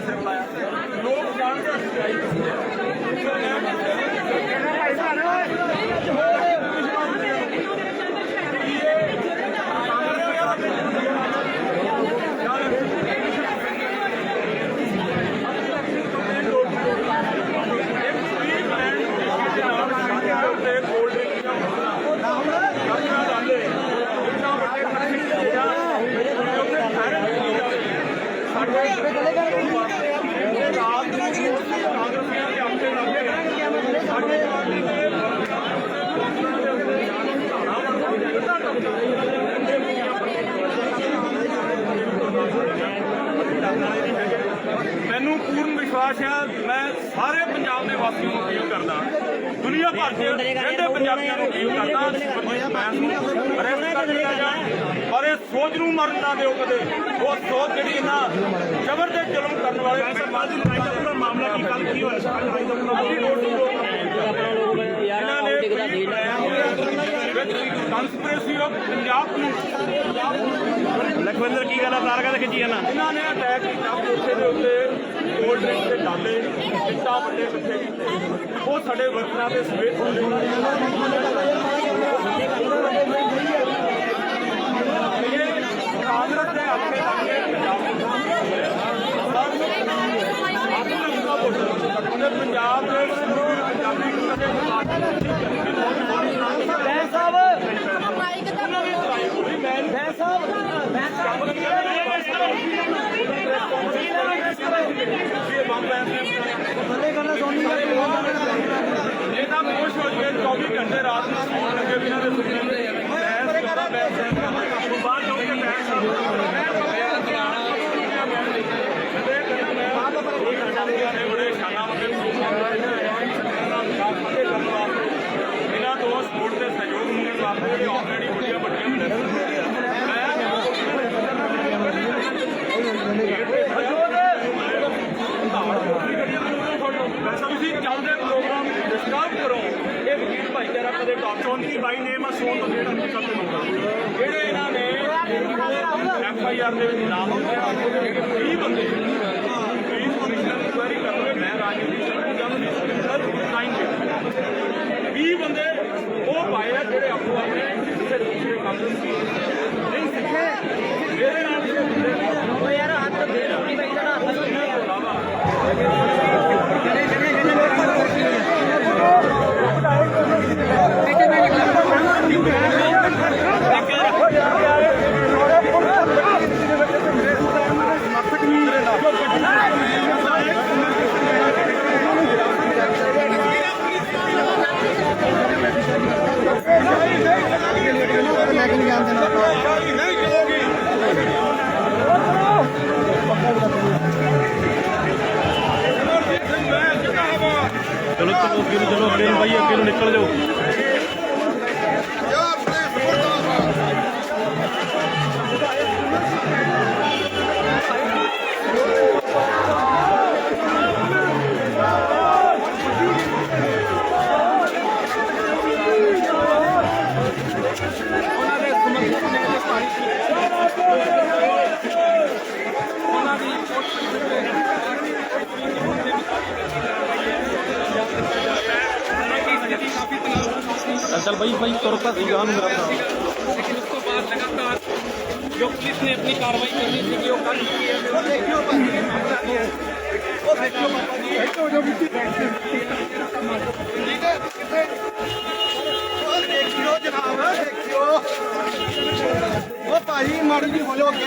ਦੇ ਸਿਰ ਲਾਇਆ ਮੈਨੂੰ ਪੂਰਨ ਵਿਸ਼ਵਾਸ ਹੈ ਮੈਂ ਸਾਰੇ ਪੰਜਾਬ ਦੇ ਵਾਸੀਆਂ ਨੂੰ ਅਪੀਲ ਕਰਦਾ। ਦੁਨੀਆ ਭਰ ਦੇ ਰਹਿੰਦੇ ਪੰਜਾਬੀਆਂ ਨੂੰ ਅਪੀਲ ਕਰਦਾ ਮੈਂ ਪਰ ਇਹ ਸੋਚ ਨੂੰ ਮਰਨ ਨਾ ਦਿਓ ਕਦੇ। ਉਹ ਸੋਚ ਜਿਹੜੀ ਇਹਨਾਂ ਜ਼ਬਰ ਤੇ ਜ਼ੁਲਮ ਕਰਨ ਵਾਲੇ ਸਮਾਜ ਦੀ ਲੜਾਈ ਦਾ ਪੂਰਾ ਮਾਮਲਾ ਕੀ ਕੱਲ ਕੀ ਹੋਇਆ? ਸੀ ਕੱਲ ਲੜਾਈ ਦਾ ਪੂਰਾ ਇਹਨਾਂ ਨੇ conspiracy of Punjab police Lakhwinder ਕੀ ਗੱਲ ਆ? ਤਾਰਗਾ ਤੇ ਖਿੱਚੀ ਜਾਣਾ ਇਹਨਾਂ ਨੇ ਅਟੈਕ ਕੀਤਾ ਕੋਠੇ ਦੇ ਉੱਤੇ। ਕੋਲਡ ਡਰਿੰਕ ਦੇ ਡਾਲੇ ਇੱਟਾਂ ਵੱਡੇ ਇਕੱਠੇ ਕੀਤੇ। ਉਹ ਸਾਡੇ ਵਰਕਰਾਂ ਦੇ ਸਮੇਤ ਹੁੰਦੇ ਇਹ ਕਾਂਗਰਸ ਦੇ ਆਪਣੇ ਆਪਣੇ ਪੰਜਾਬ ਦੇ ਪੰਜਾਬ ਦੇ ਪੰਜਾਬੀ ਨੂੰ ਕਦੇ ਬੈਂ ਸਾਹਿਬ ਬੈਂ ਸਾਹਿਬ ਥੱਲੇ ਕਰਨਾ ਸੋਨੀ ਦਾ ਇਹ ਤਾਂ ਖੁਸ਼ ਹੋ ਜਵੇ 24 ਘੰਟੇ ਰਾਤ ਨੂੰ ਸੌਣ ਲੱਗੇ ਬਿਨਾਂ ਦੇ ਸੁਣਨੇ ਬੈਸ ਕਰਾ ਬੈਸ ਬਾਹਰ ਜਾ ਕੇ ਬੈਸ ਇਹਨਾਂ ਤੋਂ ਸਪੋਰਟ ਦੇ ਸਹਿਯੋਗ ਮੰਗਣ ਵਾਸਤੇ ਜਿਹੜੇ ਆਲਰੇਡੀ ਵੱਡੀਆਂ ਵੱਡੀਆਂ ਤੁਸੀਂ ਚੱਲਦੇ ਪ੍ਰੋਗਰਾਮ ਡਿਸਟਰਬ ਕਰੋ। ਇਹ ਵਕੀਲ ਭਾਈਚਾਰਾ ਕਦੇ ਟਾਪ ਚੌਂਕੀ ਬਾਈ ਨੇਮ ਆ ਸੋਨ ਤੋਂ ਜਿਹੜਾ ਸਭ ਤੋਂ ਨੋਟਾ ਜਿਹੜੇ ਇਹਨਾਂ ਨੇ ਐਫ ਆਈ ਆਰ ਦੇ ਵਿੱਚ ਨਾਮ ਹੁੰਦੇ Thank you. चल भाई भाई सौ रुपये तो लेकिन उसको बाद लगातार जो पुलिस ने अपनी कार्रवाई करनी थी वो कर देखियो जनाब देखियो। वो भाई मर्ज़ी बोलो के